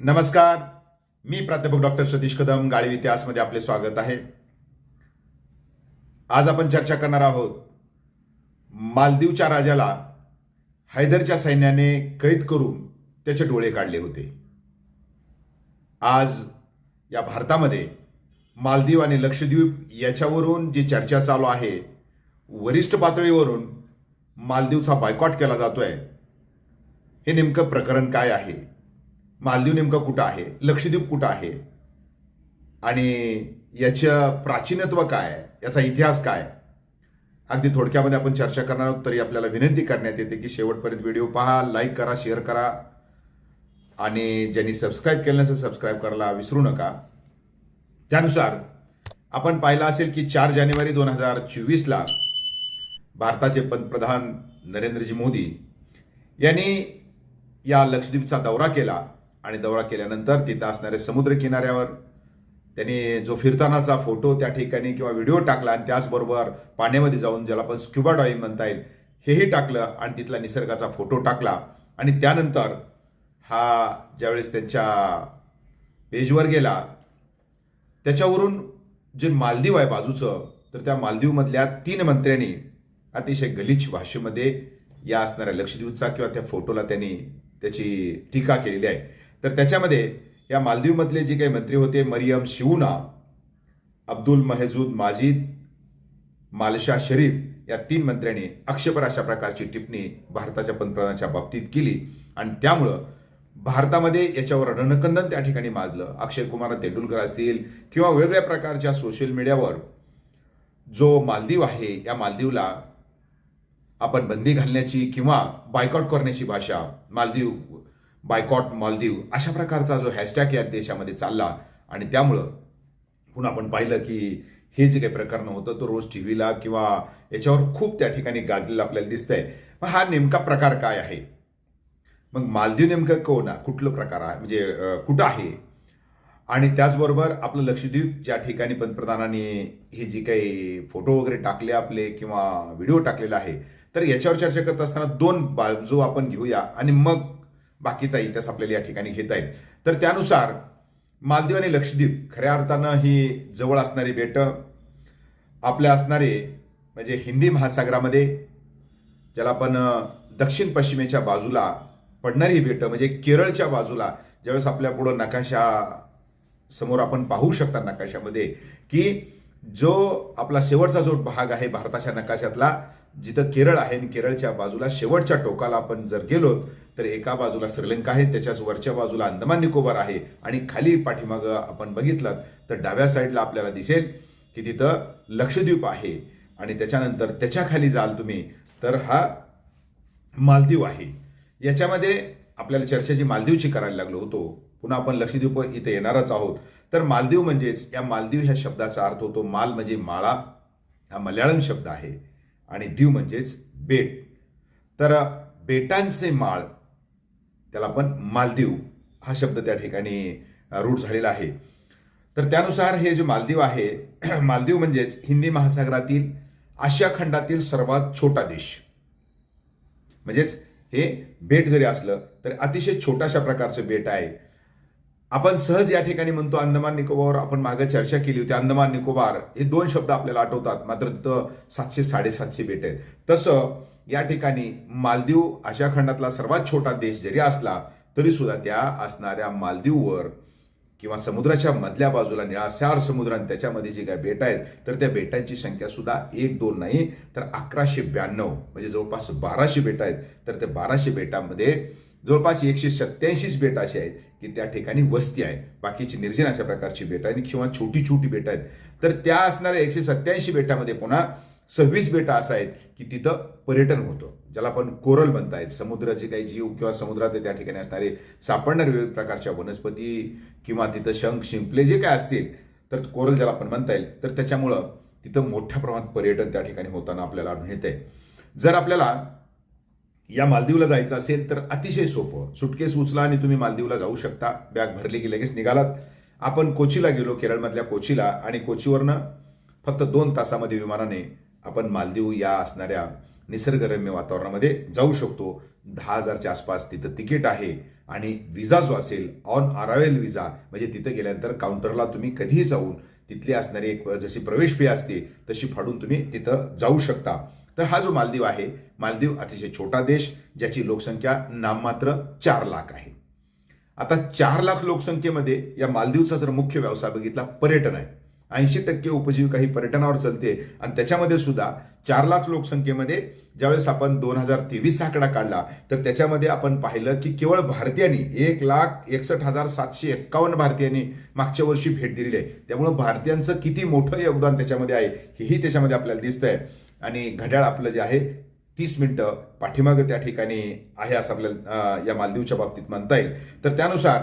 नमस्कार. मी प्राध्यापक डॉक्टर सतीश कदम गाळी इतिहासमध्ये आपले स्वागत आहे. आज आपण चर्चा करणार आहोत मालदीवच्या राजाला हैदरच्या सैन्याने कैद करून त्याचे डोळे काढले होते. आज या भारतामध्ये मालदीव आणि लक्षद्वीप याच्यावरून जी चर्चा चालू आहे वरिष्ठ पातळीवरून मालदीवचा बायकॉट केला जातोय. हे नेमकं प्रकरण काय आहे? मालदीव नेमकं कुठं आहे? लक्षद्वीप कुठं आहे? आणि याचं प्राचीनत्व काय? याचा इतिहास काय? अगदी थोडक्यामध्ये आपण चर्चा करणार आहोत तरी आपल्याला विनंती करण्यात येते की शेवटपर्यंत व्हिडिओ पहा लाईक करा शेअर करा. आणि ज्यांनी सबस्क्राईब केलं नसेल सबस्क्राईब करायला विसरू नका. त्यानुसार आपण पाहिलं असेल की चार जानेवारी दोन हजार चोवीसला भारताचे पंतप्रधान नरेंद्रजी मोदी यांनी या लक्षद्वीपचा दौरा केला. आणि दौरा केल्यानंतर तिथं असणाऱ्या समुद्र किनाऱ्यावर त्यांनी जो फिरतानाचा फोटो त्या ठिकाणी किंवा व्हिडिओ टाकला आणि त्याचबरोबर पाण्यामध्ये जाऊन ज्याला आपण स्क्युबा डायव्हिंग म्हणता येईल हेही टाकलं आणि तिथला निसर्गाचा फोटो टाकला. आणि त्यानंतर हा ज्यावेळेस त्यांच्या पेजवर गेला त्याच्यावरून जे मालदीव आहे बाजूचं तर त्या मालदीवमधल्या तीन मंत्र्यांनी अतिशय गलिच्छ भाषेमध्ये या असणाऱ्या लक्षद्वीपचा किंवा त्या फोटोला त्यांनी त्याची टीका केलेली आहे. तर त्याच्यामध्ये या मालदीवमधले जे काही मंत्री होते मरियम शिवना अब्दुल महेजूद माजिद मालशा शरीफ या तीन मंत्र्यांनी अक्षपर अशा प्रकारची टिप्पणी भारताच्या पंतप्रधानाच्या बाबतीत केली. आणि त्यामुळं भारतामध्ये याच्यावर रणकंदन त्या ठिकाणी माजलं. अक्षय कुमार तेंडुलकर असतील किंवा वेगवेगळ्या प्रकारच्या सोशल मीडियावर जो मालदीव आहे या मालदीवला आपण बंदी घालण्याची किंवा बायकॉट करण्याची भाषा मालदीव बायकॉट मालदीव अशा प्रकारचा जो हॅशटॅग या देशामध्ये चालला आणि त्यामुळं पुन्हा आपण पाहिलं की हे जे काही प्रकरण होतं तो रोज टी व्हीला किंवा याच्यावर खूप त्या ठिकाणी गाजलेलं आपल्याला दिसतंय. मग हा नेमका प्रकार काय आहे? मग मालदीव नेमकं कोण कुठलं प्रकार आहे? म्हणजे कुठं आहे? आणि त्याचबरोबर आपलं लक्षद्वीप ज्या ठिकाणी पंतप्रधानांनी हे जी काही फोटो वगैरे टाकले आपले किंवा व्हिडिओ टाकलेला आहे तर याच्यावर चर्चा करत असताना दोन बाजू आपण घेऊया आणि मग बाकीचा इतिहास आपल्याला या ठिकाणी घेता येईल. तर त्यानुसार मालदीव आणि लक्षद्वीप खऱ्या अर्थानं ही जवळ असणारी बेटं आपल्या असणारे म्हणजे हिंदी महासागरामध्ये ज्याला आपण दक्षिण पश्चिमेच्या बाजूला पडणारी बेटं म्हणजे केरळच्या बाजूला ज्यावेळेस आपल्या पुढं नकाशा समोर आपण पाहू शकता नकाशामध्ये की जो आपला शेवटचा जो भाग आहे भारताच्या नकाशातला जिथं केरळ आहे आणि केरळच्या बाजूला शेवटच्या टोकाला आपण जर गेलो तर एका बाजूला श्रीलंका आहे त्याच्याच वरच्या बाजूला अंदमान निकोबार आहे आणि खाली पाठीमागं आपण बघितलं तर डाव्या साईडला आपल्याला दिसेल की तिथं लक्षद्वीप आहे आणि त्याच्यानंतर त्याच्याखाली जाल तुम्ही तर हा मालदीव आहे. याच्यामध्ये आपल्याला चर्चा जी मालदीवची करायला लागलो होतो. पुन्हा आपण लक्षद्वीप इथे येणारच आहोत. तर मालदीव म्हणजेच या मालदीव ह्या शब्दाचा अर्थ होतो माल म्हणजे माळा हा मल्याळम शब्द आहे. आणि दीव म्हणजेच बेट. तर बेटांचे माळ त्याला आपण मालदीव हा शब्द त्या ठिकाणी रूढ झालेला आहे. तर त्यानुसार हे जे मालदीव आहे मालदीव म्हणजेच हिंदी महासागरातील आशिया खंडातील सर्वात छोटा देश. म्हणजेच हे बेट जरी असलं तरी अतिशय छोट्याशा प्रकारचं बेट आहे. आपण सहज या ठिकाणी म्हणतो अंदमान निकोबार आपण मागे चर्चा केली होती. अंदमान निकोबार हे दोन शब्द आपल्याला आठवतात. मात्र तिथं सातशे साडेसातशे बेट आहेत. तसं या ठिकाणी मालदीव आशिया खंडातला सर्वात छोटा देश जरी असला तरी सुद्धा त्या असणाऱ्या मालदीववर किंवा समुद्राच्या मधल्या बाजूला निळाशार समुद्र आणि त्याच्यामध्ये जे काय बेट आहेत तर त्या बेटांची संख्या सुद्धा एक दोन नाही तर अकराशे ब्याण्णव म्हणजे जवळपास बाराशे बेट आहेत. तर त्या बाराशे बेटांमध्ये जवळपास एकशे सत्याऐंशीच बेट अशी आहेत की त्या ठिकाणी वस्ती आहे. बाकीची निर्जन अशा प्रकारची बेट आणि किंवा छोटी छोटी बेट आहेत. तर त्या असणाऱ्या एकशे सत्याऐंशी बेटामध्ये पुन्हा सव्वीस बेटा असं आहेत की तिथं पर्यटन होतं ज्याला आपण कोरल म्हणतायत समुद्राचे काही जीव किंवा समुद्रात त्या ठिकाणी असणारे सापडणारे विविध प्रकारच्या वनस्पती किंवा तिथं शंख शिंपले जे काय असतील तर कोरल ज्याला आपण म्हणता येईल तर त्याच्यामुळं तिथं मोठ्या प्रमाणात पर्यटन त्या ठिकाणी होताना आपल्याला आढळून येते जर आपल्याला या मालदीवला जायचं असेल तर अतिशय सोपं. सुटकेस उचला आणि तुम्ही मालदीवला जाऊ शकता. बॅग भरली की लगेच निघालात. आपण कोचीला गेलो केरळमधल्या कोचीला आणि कोचीवरनं फक्त दोन तासामध्ये विमानाने आपण मालदीव या असणाऱ्या निसर्गरम्य वातावरणामध्ये जाऊ शकतो. दहा हजारच्या आसपास तिथं तिकीट आहे आणि विजा जो असेल ऑन अरावेल विजा म्हणजे तिथं गेल्यानंतर काउंटरला तुम्ही कधीही जाऊन तिथली असणारी एक जशी प्रवेश फी असते तशी फाडून तुम्ही तिथं जाऊ शकता. तर हा जो मालदीव आहे मालदीव अतिशय छोटा देश ज्याची लोकसंख्या नाममात्र चार लाख आहे. आता चार लाख लोकसंख्येमध्ये या मालदीवचा जर मुख्य व्यवसाय बघितला पर्यटन आहे. ऐंशी टक्के उपजीविका ही पर्यटनावर चालते. आणि त्याच्यामध्ये सुद्धा चार लाख लोकसंख्येमध्ये ज्यावेळेस आपण दोन हजार तेवीस आकडा काढला तर त्याच्यामध्ये आपण पाहिलं की केवळ भारतीयांनी एक लाख एकसष्ट हजार सातशे एक्कावन्न भारतीयांनी मागच्या वर्षी भेट दिलेली आहे. त्यामुळं भारतीयांचं किती मोठं योगदान त्याच्यामध्ये आहे हेही त्याच्यामध्ये आपल्याला दिसतंय. आणि घड्याळ आपलं जे आहे तीस मिनटं पाठीमागं त्या ठिकाणी आहे असं आपल्याला या मालदीवच्या बाबतीत म्हणता येईल. तर त्यानुसार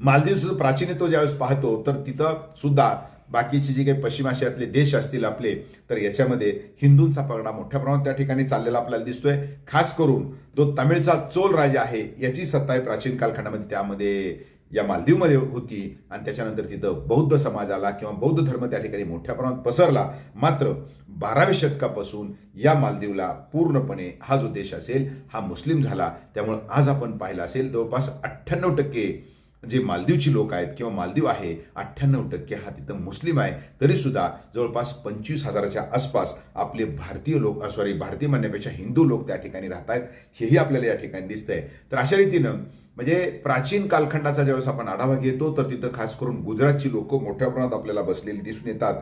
मालदीवचं प्राचीनत्व ज्यावेळेस पाहतो तर तिथं सुद्धा बाकीचे जे काही पश्चिम आशियातले देश असतील आपले तर याच्यामध्ये हिंदूंचा पगडा मोठ्या प्रमाणात त्या ठिकाणी चाललेला आपल्याला दिसतोय. खास करून तो तमिळचा चोल राजा आहे याची सत्ता आहे प्राचीन कालखंडामध्ये त्यामध्ये या मालदीवमध्ये होती. आणि त्याच्यानंतर तिथं बौद्ध समाजाला किंवा बौद्ध धर्म त्या ठिकाणी मोठ्या प्रमाणात पसरला. मात्र बाराव्या शतकापासून या मालदीवला पूर्णपणे हा जो देश असेल हा मुस्लिम झाला. त्यामुळे आज आपण पाहिलं असेल जवळपास अठ्ठ्याण्णव टक्के जे मालदीवची लोक आहेत किंवा मालदीव आहे अठ्ठ्याण्णव टक्के हा तिथं मुस्लिम आहे तरीसुद्धा जवळपास पंचवीस हजाराच्या आसपास आपले भारतीय लोक सॉरी भारतीय म्हणण्यापेक्षा हिंदू लोक त्या ठिकाणी राहत आहेत. हेही आपल्याला या ठिकाणी दिसतंय. तर अशा रीतीनं म्हणजे प्राचीन कालखंडाचा ज्यावेळेस आपण आढावा घेतो तर तिथं खास करून गुजरातची लोक मोठ्या प्रमाणात आपल्याला बसलेली दिसून येतात.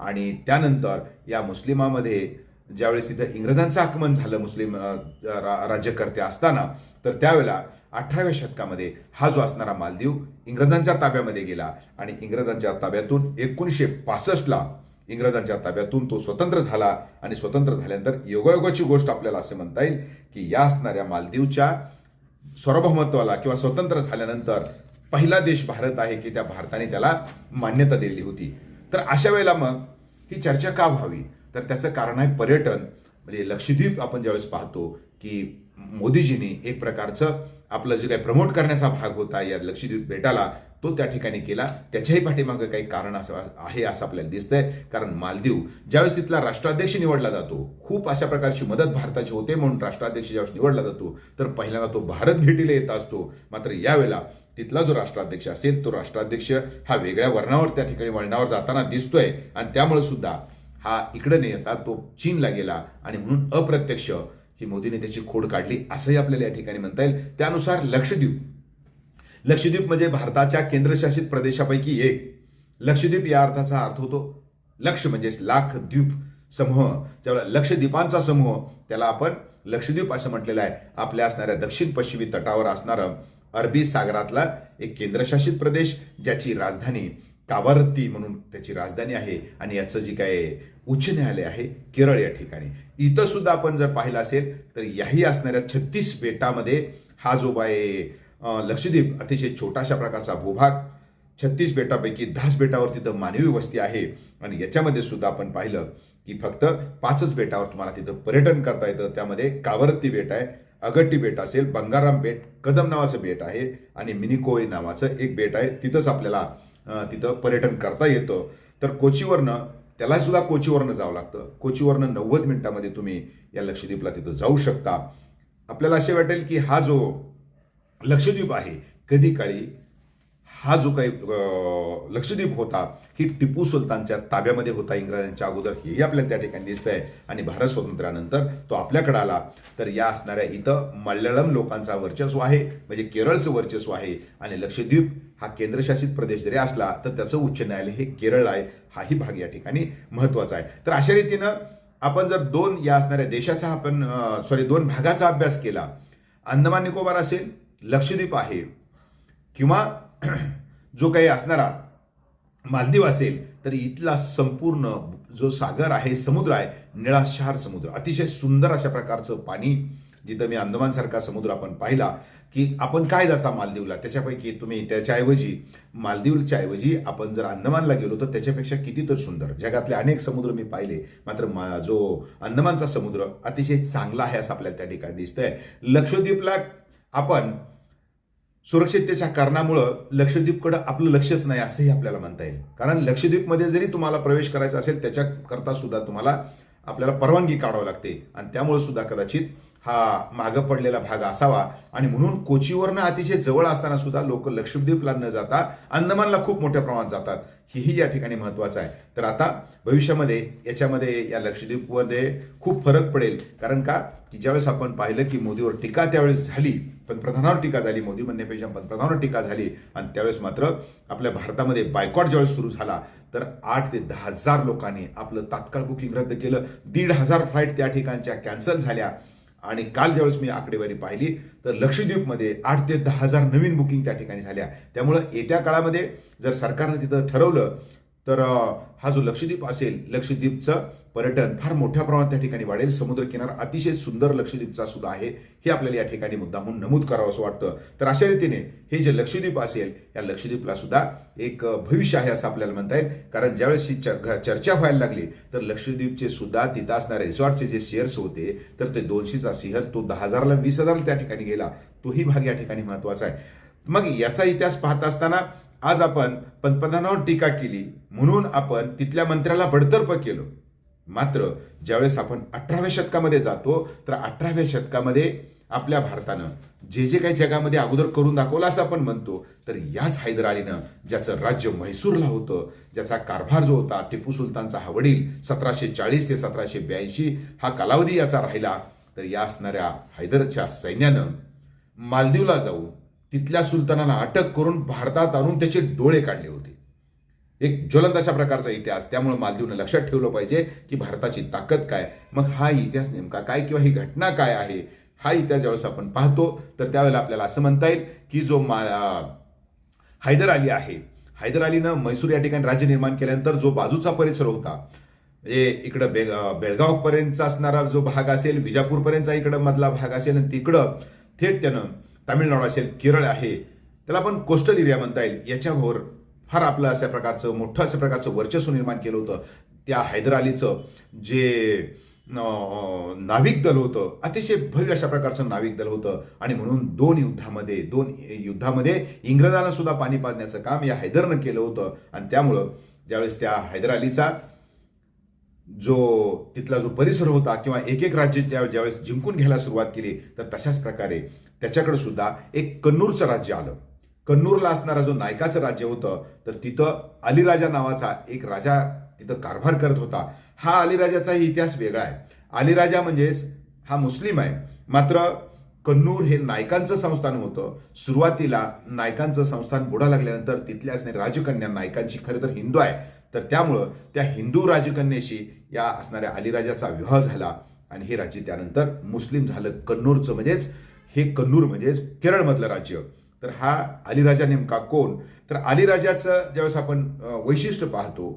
आणि त्यानंतर या मुस्लिमामध्ये ज्यावेळेस तिथं इंग्रजांचं आक्रमण झालं मुस्लिम राज्यकर्ते असताना तर त्यावेळेला अठराव्या शतकामध्ये हा जो असणारा मालदीव इंग्रजांच्या ताब्यामध्ये गेला आणि इंग्रजांच्या ताब्यातून एकोणीसशे पासष्टला इंग्रजांच्या ताब्यातून तो स्वतंत्र झाला आणि स्वतंत्र झाल्यानंतर योगायोगाची गोष्ट आपल्याला असं म्हणता येईल की या असणाऱ्या मालदीवच्या सार्वभौमत्वाला किंवा स्वतंत्र झाल्यानंतर पहिला देश भारत आहे की त्या भारताने त्याला मान्यता दिलेली होती. तर अशा वेळेला मग ही चर्चा का व्हावी? तर त्याचं कारण आहे पर्यटन. म्हणजे लक्षद्वीप आपण ज्यावेळेस पाहतो की मोदीजींनी एक प्रकारचं आपलं जे काही प्रमोट करण्याचा भाग होता या लक्षद्वीप बेटाला तो त्या ठिकाणी केला. त्याच्याही पाठीमागं काही कारण असं आहे असं आपल्याला दिसतंय. कारण मालदीव ज्यावेळेस तिथला राष्ट्राध्यक्ष निवडला जातो खूप अशा प्रकारची मदत भारताची होते म्हणून राष्ट्राध्यक्ष ज्यावेळेस निवडला जातो तर पहिल्यांदा तो भारत भेटीला येत असतो. मात्र यावेळेला तिथला जो राष्ट्राध्यक्ष असेल तो राष्ट्राध्यक्ष हा वेगळ्या वर्णावर त्या ठिकाणी वळणावर जाताना दिसतोय. आणि त्यामुळे सुद्धा हा इकडे नाही येता तो चीनला गेला आणि म्हणून अप्रत्यक्ष ही मोदीने त्याची खोड काढली असंही आपल्याला या ठिकाणी म्हणता येईल. त्यानुसार लक्षद्वीप. लक्षद्वीप म्हणजे भारताच्या केंद्रशासित प्रदेशापैकी एक. लक्षद्वीप या अर्थाचा अर्थ होतो लक्ष म्हणजे लाख द्वीप समूह. ज्यावेळेला लक्षद्वीपांचा समूह त्याला आपण लक्षद्वीप असं म्हटलेलं आहे. आपल्या असणाऱ्या दक्षिण पश्चिमी तटावर असणारं अरबी सागरातला एक केंद्रशासित प्रदेश ज्याची राजधानी कावारत्ती म्हणून त्याची राजधानी आहे. आणि याचं जी काय उच्च न्यायालय आहे केरळ या ठिकाणी. इथं सुद्धा आपण जर पाहिलं असेल तर याही असणाऱ्या छत्तीस बेटामध्ये हा जो बाय लक्षद्वीप अतिशय छोटाशा प्रकारचा भूभाग छत्तीस बेटापैकी दहाच बेटावर तिथं मानवी वस्ती आहे. आणि याच्यामध्ये सुद्धा आपण पाहिलं की फक्त पाचच बेटावर तुम्हाला तिथं पर्यटन करता येतं. त्यामध्ये कावरत्ती बेट आहे अगट्टी बेट असेल बंगाराम बेट कदम नावाचं बेट आहे आणि मिनिकोय नावाचं एक बेट आहे. तिथंच आपल्याला तिथं पर्यटन करता येतं. तर कोचीवरनं त्याला सुद्धा कोचीवरनं जावं लागतं. कोचीवरनं नव्वद मिनिटामध्ये तुम्ही या लक्षद्वीपला तिथं जाऊ शकता. आपल्याला असे वाटेल की हा जो लक्षद्वीप आहे कधी काळी हा जो काही लक्षद्वीप होता ही टिपू सुलतानच्या ताब्यामध्ये होता इंग्रजांच्या अगोदर. हेही आपल्याला त्या ठिकाणी दिसतंय आणि भारत स्वातंत्र्यानंतर तो आपल्याकडे आला. तर या असणाऱ्या इथं मल्याळम लोकांचा वर्चस्व आहे म्हणजे केरळचं वर्चस्व आहे आणि लक्षद्वीप हा केंद्रशासित प्रदेश जरी असला तर त्याचं उच्च न्यायालय हे केरळ आहे. हाही भाग या ठिकाणी महत्त्वाचा आहे. तर अशा रीतीनं आपण जर दोन या असणाऱ्या देशाचा आपण सॉरी दोन भागाचा अभ्यास केला अंदमान निकोबार असेल लक्षद्वीप आहे किंवा जो काही असणारा मालदीव असेल तर इथला संपूर्ण जो सागर आहे समुद्र आहे निळाशार समुद्र. अतिशय सुंदर अशा प्रकारचं पाणी जिथं मी अंदमानसारखा समुद्र आपण पाहिला की आपण कायदाचा मालदीवला त्याच्यापैकी तुम्ही त्याच्याऐवजी मालदीवच्या ऐवजी आपण जर अंदमानला गेलो तर त्याच्यापेक्षा किती तर सुंदर. जगातले अनेक समुद्र मी पाहिले मात्र मा- जो अंदमानचा समुद्र अतिशय चांगला आहे असं आपल्याला त्या ठिकाणी दिसतंय. लक्षद्वीपला आपण सुरक्षिततेच्या कारणामुळं लक्षद्वीपकडं आपलं लक्षच नाही असंही आपल्याला म्हणता येईल. कारण लक्षद्वीपमध्ये जरी तुम्हाला प्रवेश करायचा असेल त्याच्याकरता सुद्धा तुम्हाला आपल्याला परवानगी काढावी लागते. आणि त्यामुळे सुद्धा कदाचित हा मागं पडलेला भाग असावा. आणि म्हणून कोचीवरनं अतिशय जवळ असताना सुद्धा लोक लक्षद्वीपला न जाता अंदमानला खूप मोठ्या प्रमाणात जातात. हेही या ठिकाणी महत्वाचं आहे. तर आता भविष्यामध्ये याच्यामध्ये या लक्षद्वीपमध्ये खूप फरक पडेल. कारण का? की ज्यावेळेस आपण पाहिलं की मोदीवर टीका त्यावेळेस झाली पंतप्रधानावर टीका झाली मोदी म्हणण्यापेक्षा पंतप्रधानावर टीका झाली आणि त्यावेळेस मात्र आपल्या भारतामध्ये बायकॉट ज्यावेळेस सुरू झाला तर आठ ते दहा हजार लोकांनी आपलं तात्काळ बुकिंग रद्द केलं. दीड हजार फ्लाईट त्या ठिकाणच्या कॅन्सल झाल्या. आणि काल ज्यावेळेस मी आकडेवारी पाहिली तर लक्षद्वीपमध्ये आठ ते दहा हजार नवीन बुकिंग त्या ठिकाणी झाल्या. त्यामुळं येत्या काळामध्ये जर सरकारनं तिथं ठरवलं तर हा जो लक्षद्वीप असेल लक्षद्वीपचं पर्यटन फार मोठ्या प्रमाणात त्या ठिकाणी वाढेल. समुद्रकिनारा अतिशय सुंदर लक्षद्वीपचा सुद्धा आहे. हे आपल्याला या ठिकाणी मुद्दामून नमूद करावं असं वाटतं. तर अशा रीतीने हे जे लक्षद्वीप असेल या लक्षद्वीपला सुद्धा एक भविष्य आहे असं आपल्याला म्हणता येईल. कारण ज्यावेळेस ही चर्चा व्हायला लागली तर लक्षद्वीपचे सुद्धा तिथं असणारे रिसॉर्टचे जे शेअर्स होते तर ते दोनशेचा सिंहर तो दहा हजारला वीस हजारला त्या ठिकाणी गेला. तोही भाग या ठिकाणी महत्त्वाचा आहे. मग याचा इतिहास पाहत असताना आज आपण पंतप्रधानावर टीका केली. म्हणून आपण तिथल्या मंत्र्याला बडतर्फ केलं. मात्र ज्यावेळेस आपण अठराव्या शतकामध्ये जातो तर अठराव्या शतकामध्ये आपल्या भारतानं जे जे काही जगामध्ये अगोदर करून दाखवलं असं आपण म्हणतो तर याच हैदर अलीनं ज्याचं राज्य म्हैसूरला होतं ज्याचा कारभार जो होता टिपू सुलतानचा हा वडील सतराशे चाळीस ते सतराशे ब्याऐंशी हा कालावधी याचा राहिला तर या असणाऱ्या हैदरच्या सैन्यानं मालदीवला जाऊन तिथल्या सुलतानाला अटक करून भारतात आणून त्याचे डोळे काढले होते. एक ज्वलंत अशा प्रकारचा इतिहास त्यामुळे मालदीवनं लक्षात ठेवलं पाहिजे की भारताची ताकद काय मग हा इतिहास नेमका काय किंवा ही घटना काय आहे हा इतिहास ज्यावेळेस आपण पाहतो तर त्यावेळेला आपल्याला असं म्हणता येईल की जो मा हैदर अली आहे हैदर अलीनं म्हैसूर या ठिकाणी राज्य निर्माण केल्यानंतर जो बाजूचा परिसर होता म्हणजे इकडं बे बेळगावपर्यंतचा असणारा जो भाग असेल विजापूरपर्यंतचा इकडं मधला भाग असेल आणि तिकडं थेट त्यानं तामिळनाडू असेल केरळ आहे त्याला आपण कोस्टल एरिया म्हणता येईल. याच्यावर फार आपलं अशा प्रकारचं मोठं अशा प्रकारचं वर्चस्व निर्माण केलं होतं. त्या हैदर अलीचं जे नाविक दल होतं अतिशय भव्य अशा प्रकारचं नाविक दल होतं. आणि म्हणून दोन युद्धामध्ये दोन युद्धामध्ये इंग्रजांना सुद्धा पाणी पाजण्याचं काम या हैदरनं केलं होतं. आणि त्यामुळं ज्यावेळेस त्या हैदर अलीचा जो तिथला जो परिसर होता किंवा एक एक राज्य त्या ज्यावेळेस जिंकून घ्यायला सुरुवात केली तर तशाच प्रकारे त्याच्याकडे सुद्धा एक कन्नूरचं राज्य आलं. कन्नूरला असणारा जो नायकाचं राज्य होतं तर तिथं अलीराजा नावाचा एक राजा तिथं कारभार करत होता. हा अलीराजाचाही इतिहास वेगळा आहे. अलीराजा म्हणजेच हा मुस्लिम आहे. मात्र कन्नूर हे नायकांचं संस्थान होतं. सुरुवातीला नायकांचं संस्थान बुडा लागल्यानंतर तिथल्या असणारी राजकन्या नायकांची खरं तर हिंदू आहे. तर त्यामुळं त्या हिंदू राजकन्याशी या असणाऱ्या अलीराजाचा विवाह झाला आणि हे राज्य त्यानंतर मुस्लिम झालं. कन्नूरचं म्हणजेच हे कन्नूर म्हणजेच केरळमधलं राज्य. तर हा अलीराजा नेमका कोण? तर अलीराजाचं ज्यावेळेस आपण वैशिष्ट्य पाहतो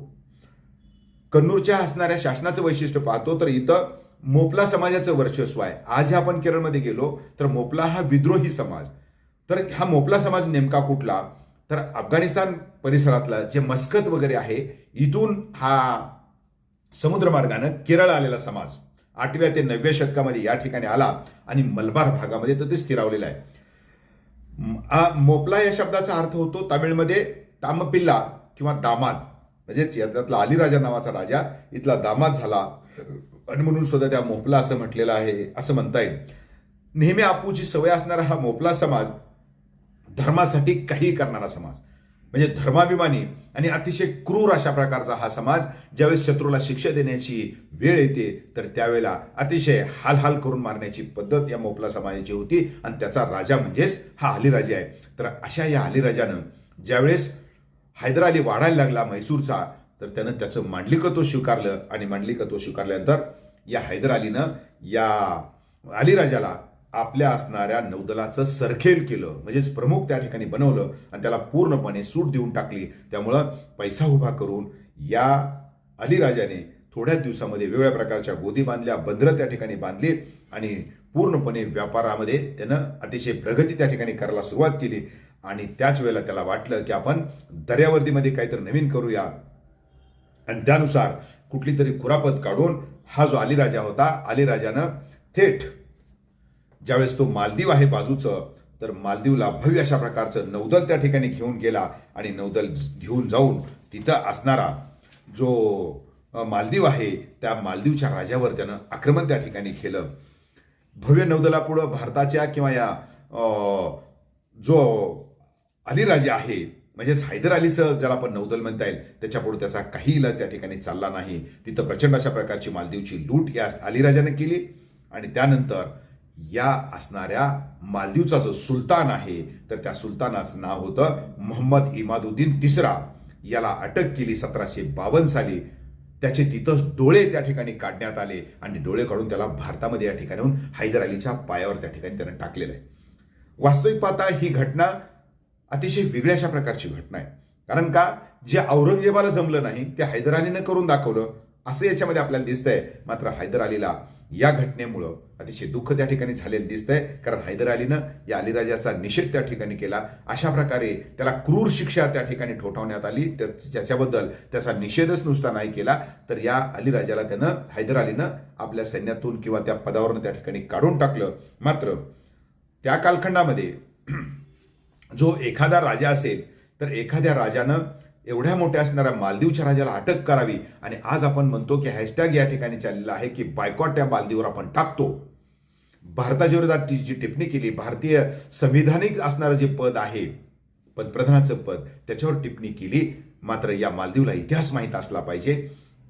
कन्नूरच्या असणाऱ्या शासनाचं वैशिष्ट्य पाहतो तर इथं मोपला समाजाचं वर्चस्व आहे. आज आपण केरळमध्ये गेलो तर मोपला हा विद्रोही समाज. तर हा मोपला समाज नेमका कुठला? तर अफगाणिस्तान परिसरातला जे मस्कत वगैरे आहे इथून हा समुद्रमार्गानं केरळ आलेला समाज. आठव्या ते नवव्या शतकामध्ये या ठिकाणी आला आणि मलबार भागामध्ये तर ते स्थिरावलेलं आहे. मोपला या शब्दाचा अर्थ होतो तामिळमध्ये तामपिल्ला किंवा दामाद. म्हणजेच यातला अलीराजा नावाचा राजा इथला दामाद झाला. आणि म्हणून सुद्धा त्या मोपला असं म्हटलेलं आहे असं म्हणता येईल. नेहमी आपूची सवय असणारा हा मोपला समाज धर्मासाठी काही करणारा समाज. म्हणजे धर्माभिमानी आणि अतिशय क्रूर अशा प्रकारचा हा समाज ज्यावेळेस शत्रूला शिक्षा देण्याची वेळ येते तर त्यावेळेला अतिशय हालहाल करून मारण्याची पद्धत या मोपला समाजाची होती आणि त्याचा राजा म्हणजेच हा अलीराजा आहे. तर अशा या अलीराजानं ज्यावेळेस हैदर अली वाढायला लागला म्हैसूरचा तर त्यानं त्याचं मांडलिकत्व स्वीकारलं आणि मांडलिकत्व स्वीकारल्यानंतर या हैदर अलीनं या अलीराजाला आपल्या असणाऱ्या नौदलाचं सरखेल केलं. म्हणजेच प्रमुख त्या ठिकाणी बनवलं आणि त्याला पूर्णपणे सूट देऊन टाकली. त्यामुळं पैसा उभा करून या अलीराजाने थोड्याच दिवसामध्ये वेगवेगळ्या प्रकारच्या गोदी बांधल्या बंदरं त्या ठिकाणी बांधली आणि पूर्णपणे व्यापारामध्ये त्यानं अतिशय प्रगती त्या ठिकाणी करायला सुरुवात केली. आणि त्याच वेळेला त्याला वाटलं की आपण दर्यावर्दीमध्ये काहीतरी नवीन करूया. आणि त्यानुसार कुठली तरी खुरापत काढून हा जो अलीराजा होता अलीराजानं थेट ज्यावेळेस तो मालदीव आहे बाजूचं तर मालदीवला भव्य अशा प्रकारचं नौदल त्या ठिकाणी घेऊन गेला आणि नौदल घेऊन जाऊन तिथं असणारा जो मालदीव आहे त्या मालदीवच्या राजावर त्यानं आक्रमण त्या ठिकाणी केलं. भव्य नौदलापुढं भारताच्या किंवा या जो जो अलीराजा आहे म्हणजेच हैदर अलीचं ज्याला आपण नौदल म्हणता येईल त्याच्यापुढे त्याचा काही इलाज त्या ठिकाणी चालला नाही. तिथं प्रचंड अशा प्रकारची मालदीवची लूट या अलीराजाने केली आणि त्यानंतर या असणाऱ्या मालदीवचा जो सुलतान आहे. तर त्या सुलतानाचं नाव होतं मोहम्मद इमादुद्दीन तिसरा. याला अटक केली सतराशे बावन्न साली. त्याचे तिथं डोळे त्या ठिकाणी काढण्यात आले आणि डोळे काढून त्याला भारतामध्ये या ठिकाणीहून हैदर अलीच्या पायावर त्या ठिकाणी त्यानं टाकलेलं आहे. वास्तविक पाहता ही घटना अतिशय वेगळ्या अशा प्रकारची घटना आहे. कारण का? जे औरंगजेबाला जमलं नाही ते हैदर अलीनं करून दाखवलं. असं याच्यामध्ये आपल्याला दिसतंय. मात्र हैदर अलीला या घटनेमुळं अतिशय दुःख त्या ठिकाणी झालेलं दिसतंय. कारण हैदर अलीनं या अलीराजाचा निषेध त्या ठिकाणी केला. अशा प्रकारे त्याला क्रूर शिक्षा त्या ठिकाणी ठोठावण्यात आली. त्या- त्याच्याबद्दल त्याचा निषेधच नुसता नाही केला. तर या अलीराजाला त्यानं हैदर अलीनं आपल्या सैन्यातून किंवा त्या पदावरून त्या ठिकाणी काढून टाकलं. मात्र त्या कालखंडामध्ये जो एखादा राजा असेल तर एखाद्या राजानं एवढ्या मोठ्या असणाऱ्या मालदीवच्या राजाला अटक करावी. आणि आज आपण म्हणतो की हॅशटॅग या ठिकाणी चाललेला आहे की बायकॉट त्या मालदीवर आपण टाकतो. भारताच्या विरोधात ती जी टिप्पणी केली भारतीय संविधानिक असणारं जे पद आहे पंतप्रधानाचं पद त्याच्यावर टिप्पणी केली. मात्र या मालदीवला इतिहास माहीत असला पाहिजे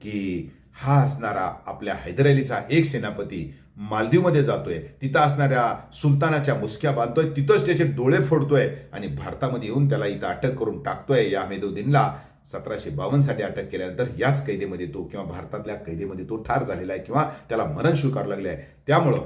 की हा असणारा आपल्या हैदर अलीचा एक सेनापती मालदीवमध्ये जातोय. तिथं असणाऱ्या सुलतानाच्या मुसक्या बांधतोय. तिथंच त्याचे डोळे फोडतोय आणि भारतामध्ये येऊन त्याला इथं अटक करून टाकतोय. या मेदुद्दीनला सतराशे बावन्नसाठी अटक केल्यानंतर याच कैदेमध्ये तो किंवा भारतातल्या कैदेमध्ये तो ठार झालेला आहे किंवा त्याला मरण स्वीकार लागलं आहे. त्यामुळं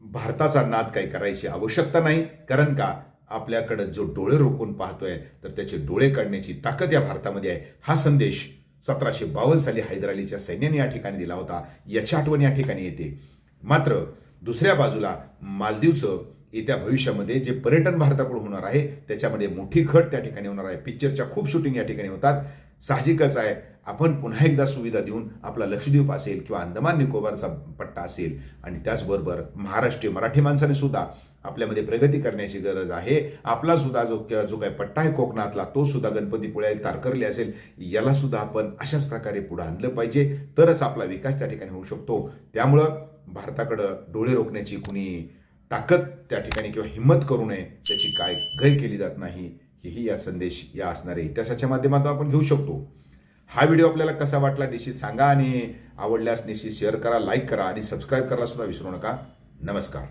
भारताचा नाद काही करायची आवश्यकता नाही. कारण का? आपल्याकडं जो डोळे रोखून पाहतोय तर त्याचे डोळे काढण्याची ताकद या भारतामध्ये आहे. हा संदेश सतराशे बावन्न साली हैदर अलीच्या सैन्याने या ठिकाणी दिला होता. याची आठवण या ठिकाणी येते. मात्र दुसऱ्या बाजूला मालदीवचं येत्या भविष्यामध्ये जे पर्यटन भारताकडून होणार आहे त्याच्यामध्ये मोठी घट त्या ठिकाणी होणार आहे. पिक्चरच्या खूप शूटिंग या ठिकाणी होतात. साहजिकच आहे आपण पुन्हा एकदा सुविधा देऊन आपला लक्षद्वीप असेल किंवा अंदमान निकोबारचा पट्टा असेल आणि त्याचबरोबर महाराष्ट्रीय मराठी माणसाने सुद्धा आपल्यामध्ये प्रगती करण्याची गरज आहे. आपला सुद्धा जो जो काही पट्टा आहे कोकणातला तो सुद्धा गणपतीपुळे तारकर्ली असेल याला सुद्धा आपण अशाच प्रकारे पुढे आणलं पाहिजे. तरच आपला विकास त्या ठिकाणी होऊ शकतो. त्यामुळं भारताकडं डोळे रोखण्याची कुणी ताकद त्या ठिकाणी किंवा हिंमत करू नये त्याची काय गय केली जात नाही हेही या संदेश या असणाऱ्या इतिहासाच्या माध्यमातून आपण घेऊ शकतो. हा व्हिडिओ आपल्याला कसा वाटला निश्चित सांगा आणि आवडल्यास निश्चित शेअर करा लाईक करा आणि सबस्क्राईब करायला सुद्धा विसरू नका. नमस्कार.